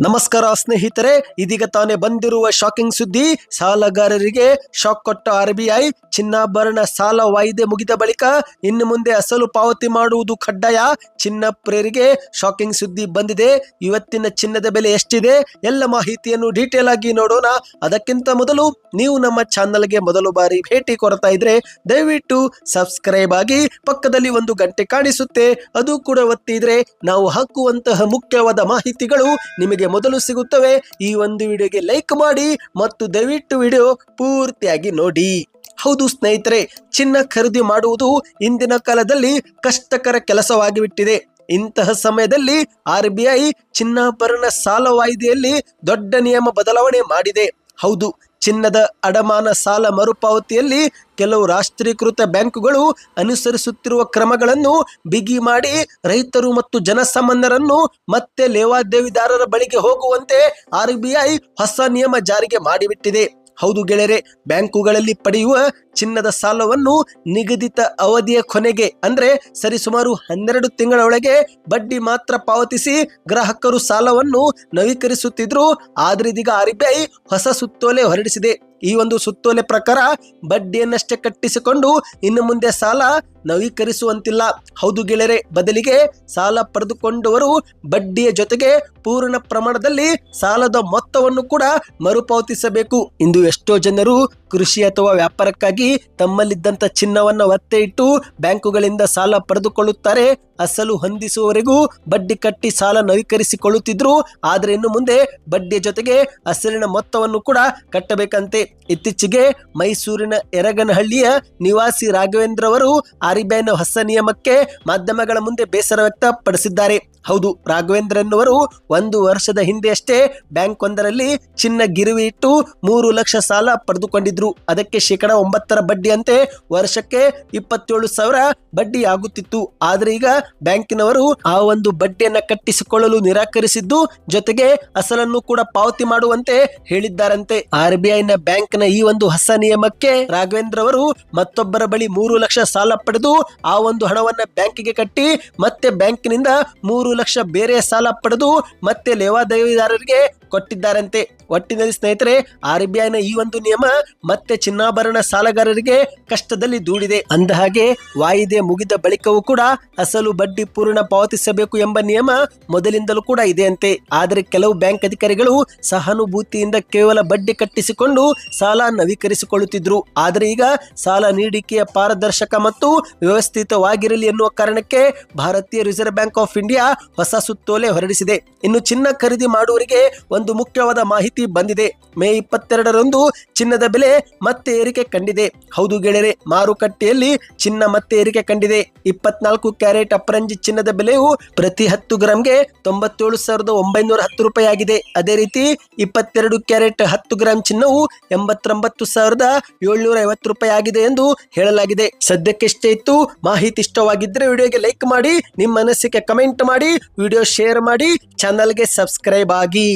ನಮಸ್ಕಾರ ಸ್ನೇಹಿತರೆ, ಇದೀಗ ತಾನೇ ಬಂದಿರುವ ಶಾಕಿಂಗ್ ಸುದ್ದಿ. ಸಾಲಗಾರರಿಗೆ ಶಾಕ್ ಕೊಟ್ಟ ಆರ್ ಬಿ ಐ ಚಿನ್ನಾಭರಣ ಸಾಲ ವಾಯಿದೆ ಮುಗಿದ ಬಳಿಕ ಇನ್ನು ಮುಂದೆ ಅಸಲು ಪಾವತಿ ಮಾಡುವುದು ಕಡ್ಡಾಯ? ಚಿನ್ನ ಪ್ರಿಯರಿಗೆ ಶಾಕಿಂಗ್ ಸುದ್ದಿ ಬಂದಿದೆ. ಇವತ್ತಿನ ಚಿನ್ನದ ಬೆಲೆ ಎಷ್ಟಿದೆ? ಎಲ್ಲ ಮಾಹಿತಿಯನ್ನು ಡೀಟೇಲ್ ಆಗಿ ನೋಡೋಣ. ಅದಕ್ಕಿಂತ ಮೊದಲು ನೀವು ನಮ್ಮ ಚಾನಲ್ಗೆ ಮೊದಲು ಬಾರಿ ಭೇಟಿ ಕೊಡ್ತಾ ಇದ್ರೆ ದಯವಿಟ್ಟು ಸಬ್ಸ್ಕ್ರೈಬ್ ಆಗಿ ಪಕ್ಕದಲ್ಲಿ ಒಂದು ಗಂಟೆ ಕಾಣಿಸುತ್ತೆ. ಅದು ಕೂಡ ಒತ್ತಿದ್ರೆ ನಾವು ಹಾಕುವಂತಹ ಮುಖ್ಯವಾದ ಮಾಹಿತಿಗಳು ನಿಮಗೆ ಮೊದಲು ಸಿಗುತ್ತವೆ, ಈ ಒಂದು ವಿಡಿಯೋಗೆ ಲೈಕ್ ಮಾಡಿ ಮತ್ತು ದಯವಿಟ್ಟು ವಿಡಿಯೋ ಪೂರ್ತಿಯಾಗಿ ನೋಡಿ. ಹೌದು ಸ್ನೇಹಿತರೆ, ಚಿನ್ನ ಖರೀದಿ ಮಾಡುವುದು ಇಂದಿನ ಕಾಲದಲ್ಲಿ ಕಷ್ಟಕರ ಕೆಲಸವಾಗಿಬಿಟ್ಟಿದೆ. ಇಂತಹ ಸಮಯದಲ್ಲಿ ಆರ್ ಬಿ ಐ ಚಿನ್ನಾಭರಣ ಸಾಲ ವಾಯ್ದೆಯಲ್ಲಿ ದೊಡ್ಡ ನಿಯಮ ಬದಲಾವಣೆ ಮಾಡಿದೆ. ಹೌದು ಚಿನ್ನದ ಅಡಮಾನ ಸಾಲ ಮರುಪಾವತಿಯಲ್ಲಿ ಕೆಲವು ರಾಷ್ಟ್ರೀಕೃತ ಬ್ಯಾಂಕುಗಳು ಅನುಸರಿಸುತ್ತಿರುವ ಕ್ರಮಗಳನ್ನು ಬಿಗಿ ಮಾಡಿ ರೈತರು ಮತ್ತು ಜನಸಾಮಾನ್ಯರನ್ನು ಮತ್ತೆ ಲೇವಾದೇವಿದಾರರ ಬಳಿಗೆ ಹೋಗುವಂತೆ ಆರ್ಬಿಐ ಹೊಸ ನಿಯಮ ಜಾರಿಗೆ ಮಾಡಿಬಿಟ್ಟಿದೆ. ಹೌದು ಗೆಳೆಯರೆ, ಬ್ಯಾಂಕುಗಳಲ್ಲಿ ಪಡೆಯುವ ಚಿನ್ನದ ಸಾಲವನ್ನು ನಿಗದಿತ ಅವಧಿಯ ಕೊನೆಗೆ, ಅಂದ್ರೆ ಸರಿಸುಮಾರು ಹನ್ನೆರಡು ತಿಂಗಳ ಒಳಗೆ ಬಡ್ಡಿ ಮಾತ್ರ ಪಾವತಿಸಿ ಗ್ರಾಹಕರು ಸಾಲವನ್ನು ನವೀಕರಿಸುತ್ತಿದ್ರು. ಆದ್ರೆ ಇದೀಗ ಆರ್ ಬಿ ಐ ಹೊಸ ಸುತ್ತೋಲೆ ಹೊರಡಿಸಿದೆ. ಈ ಒಂದು ಸುತ್ತೋಲೆ ಪ್ರಕಾರ ಬಡ್ಡಿಯನ್ನಷ್ಟೇ ಕಟ್ಟಿಸಿಕೊಂಡು ಇನ್ನು ಮುಂದೆ ಸಾಲ ನವೀಕರಿಸುವಂತಿಲ್ಲ. ಹೌದು ಗೆಳೆಯರೆ, ಬದಲಿಗೆ ಸಾಲ ಪಡೆದುಕೊಂಡವರು ಬಡ್ಡಿಯ ಜೊತೆಗೆ ಪೂರ್ಣ ಪ್ರಮಾಣದಲ್ಲಿ ಸಾಲದ ಮೊತ್ತವನ್ನು ಕೂಡ ಮರುಪಾವತಿಸಬೇಕು. ಇಂದು ಎಷ್ಟೋ ಜನರು ಕೃಷಿ ಅಥವಾ ವ್ಯಾಪಾರಕ್ಕಾಗಿ ತಮ್ಮಲ್ಲಿದ್ದಂಥ ಚಿನ್ನವನ್ನು ಒತ್ತೆ ಇಟ್ಟು ಬ್ಯಾಂಕುಗಳಿಂದ ಸಾಲ ಪಡೆದುಕೊಳ್ಳುತ್ತಾರೆ. ಅಸಲು ಹೊಂದಿಸುವವರೆಗೂ ಬಡ್ಡಿ ಕಟ್ಟಿ ಸಾಲ ನವೀಕರಿಸಿಕೊಳ್ಳುತ್ತಿದ್ರು. ಆದರೆ ಇನ್ನು ಮುಂದೆ ಬಡ್ಡಿಯ ಜೊತೆಗೆ ಅಸಲಿನ ಮೊತ್ತವನ್ನು ಕೂಡ ಕಟ್ಟಬೇಕಂತೆ. ಇತ್ತೀಚೆಗೆ ಮೈಸೂರಿನ ಎರಗನಹಳ್ಳಿಯ ನಿವಾಸಿ ರಾಘವೇಂದ್ರ ಅವರು ಆರ್ಬಿಐನ ಹೊಸ ನಿಯಮಕ್ಕೆ ಮಾಧ್ಯಮಗಳ ಮುಂದೆ ಬೇಸರ ವ್ಯಕ್ತಪಡಿಸಿದ್ದಾರೆ. ಹೌದು, ರಾಘವೇಂದ್ರ ಎನ್ನುವರು ಒಂದು ವರ್ಷದ ಹಿಂದೆಯಷ್ಟೇ ಬ್ಯಾಂಕ್ ಒಂದರಲ್ಲಿ ಚಿನ್ನ ಗಿರುವಿ ಇಟ್ಟು ಮೂರು ಲಕ್ಷ ಸಾಲ ಪಡೆದುಕೊಂಡಿದ್ರು. ಅದಕ್ಕೆ ಶೇಕಡ ಒಂಬತ್ತರ ಬಡ್ಡಿಯಂತೆ ವರ್ಷಕ್ಕೆ ಇಪ್ಪತ್ತೇಳು ಸಾವಿರ ಬಡ್ಡಿ ಆಗುತ್ತಿತ್ತು. ಆದ್ರೆ ಈಗ ಬ್ಯಾಂಕಿನವರು ಆ ಒಂದು ಬಡ್ಡಿಯನ್ನ ಕಟ್ಟಿಸಿಕೊಳ್ಳಲು ನಿರಾಕರಿಸಿದ್ದು, ಜೊತೆಗೆ ಅಸಲನ್ನು ಕೂಡ ಪಾವತಿ ಮಾಡುವಂತೆ ಹೇಳಿದ್ದಾರಂತೆ. ಆರ್ ಬಿ ಬ್ಯಾಂಕ್ನ ಈ ಒಂದು ಹೊಸ ನಿಯಮಕ್ಕೆ ರಾಘವೇಂದ್ರ ಅವರು ಮತ್ತೊಬ್ಬರ ಬಳಿ ಮೂರು ಲಕ್ಷ ಸಾಲ ಪಡೆದು ಆ ಒಂದು ಹಣವನ್ನ ಬ್ಯಾಂಕಿಗೆ ಕಟ್ಟಿ ಮತ್ತೆ ಬ್ಯಾಂಕಿನಿಂದ ಮೂರು ಲಕ್ಷ ಬೇರೆ ಸಾಲ ಪಡೆದು ಮತ್ತೆ ಲೇವಾದೇವಿದಾರರಿಗೆ ಕೊಟ್ಟಿದ್ದಾರಂತೆ. ಒಟ್ಟಿನಲ್ಲಿ ಸ್ನೇಹಿತರೆ, ಆರ್ ಐನ ಈ ಒಂದು ನಿಯಮ ಮತ್ತೆ ಚಿನ್ನಾಭರಣ ಸಾಲಗಾರರಿಗೆ ಕಷ್ಟದಲ್ಲಿ ದೂಡಿದೆ. ಅಂದ ಹಾಗೆ ವಾಯಿದೆ ಮುಗಿದ ಬಳಿಕವೂ ಕೂಡ ಅಸಲು ಬಡ್ಡಿ ಪೂರ್ಣ ಪಾವತಿಸಬೇಕು ಎಂಬ ನಿಯಮ ಮೊದಲಿಂದಲೂ ಕೂಡ ಇದೆಯಂತೆ. ಆದರೆ ಕೆಲವು ಬ್ಯಾಂಕ್ ಅಧಿಕಾರಿಗಳು ಸಹಾನುಭೂತಿಯಿಂದ ಕೇವಲ ಬಡ್ಡಿ ಕಟ್ಟಿಸಿಕೊಂಡು ಸಾಲ ನವೀಕರಿಸಿಕೊಳ್ಳುತ್ತಿದ್ರು. ಆದರೆ ಈಗ ಸಾಲ ನೀಡಿಕೆಯ ಪಾರದರ್ಶಕ ಮತ್ತು ವ್ಯವಸ್ಥಿತವಾಗಿರಲಿ ಎನ್ನುವ ಕಾರಣಕ್ಕೆ ಭಾರತೀಯ ರಿಸರ್ವ್ ಬ್ಯಾಂಕ್ ಆಫ್ ಇಂಡಿಯಾ ಹೊಸ ಸುತ್ತೋಲೆ ಹೊರಡಿಸಿದೆ. ಇನ್ನು ಚಿನ್ನ ಖರೀದಿ ಮಾಡುವವರಿಗೆ ಒಂದು ಮುಖ್ಯವಾದ ಮಾಹಿತಿ ಬಂದಿದೆ. ಮೇ ಇಪ್ಪತ್ತೆರಡರಂದು ಚಿನ್ನದ ಬೆಲೆ ಮತ್ತೆ ಏರಿಕೆ ಕಂಡಿದೆ. ಹೌದು ಗೆಳೆಯರೆ, ಮಾರುಕಟ್ಟೆಯಲ್ಲಿ ಚಿನ್ನ ಮತ್ತೆ ಏರಿಕೆ ಕಂಡಿದೆ. ಇಪ್ಪತ್ನಾಲ್ಕು ಕ್ಯಾರೆಟ್ ಅಪರಂಜಿ ಚಿನ್ನದ ಬೆಲೆಯು ಪ್ರತಿ ಹತ್ತು ಗ್ರಾಮ್ಗೆ ತೊಂಬತ್ತೇಳು ಸಾವಿರದ ಒಂಬೈನೂರ ಹತ್ತು ರೂಪಾಯಿ ಆಗಿದೆ. ಅದೇ ರೀತಿ ಇಪ್ಪತ್ತೆರಡು ಕ್ಯಾರೆಟ್ ಹತ್ತು ಗ್ರಾಂ ಚಿನ್ನವು ಎಂಬತ್ತೊಂಬತ್ತು ಸಾವಿರದ ಏಳ್ನೂರ ಐವತ್ತು ರೂಪಾಯಿ ಆಗಿದೆ ಎಂದು ಹೇಳಲಾಗಿದೆ. ಸದ್ಯಕ್ಕಿಷ್ಟೇ ಇತ್ತು. ಮಾಹಿತಿ ಇಷ್ಟವಾಗಿದ್ದರೆ ವಿಡಿಯೋಗೆ ಲೈಕ್ ಮಾಡಿ, ನಿಮ್ಮ ಅನಿಸಿಕೆ ಕಮೆಂಟ್ ಮಾಡಿ, ವಿಡಿಯೋ ಶೇರ್ ಮಾಡಿ, ಚಾನಲ್ಗೆ ಸಬ್ಸ್ಕ್ರೈಬ್ ಆಗಿ.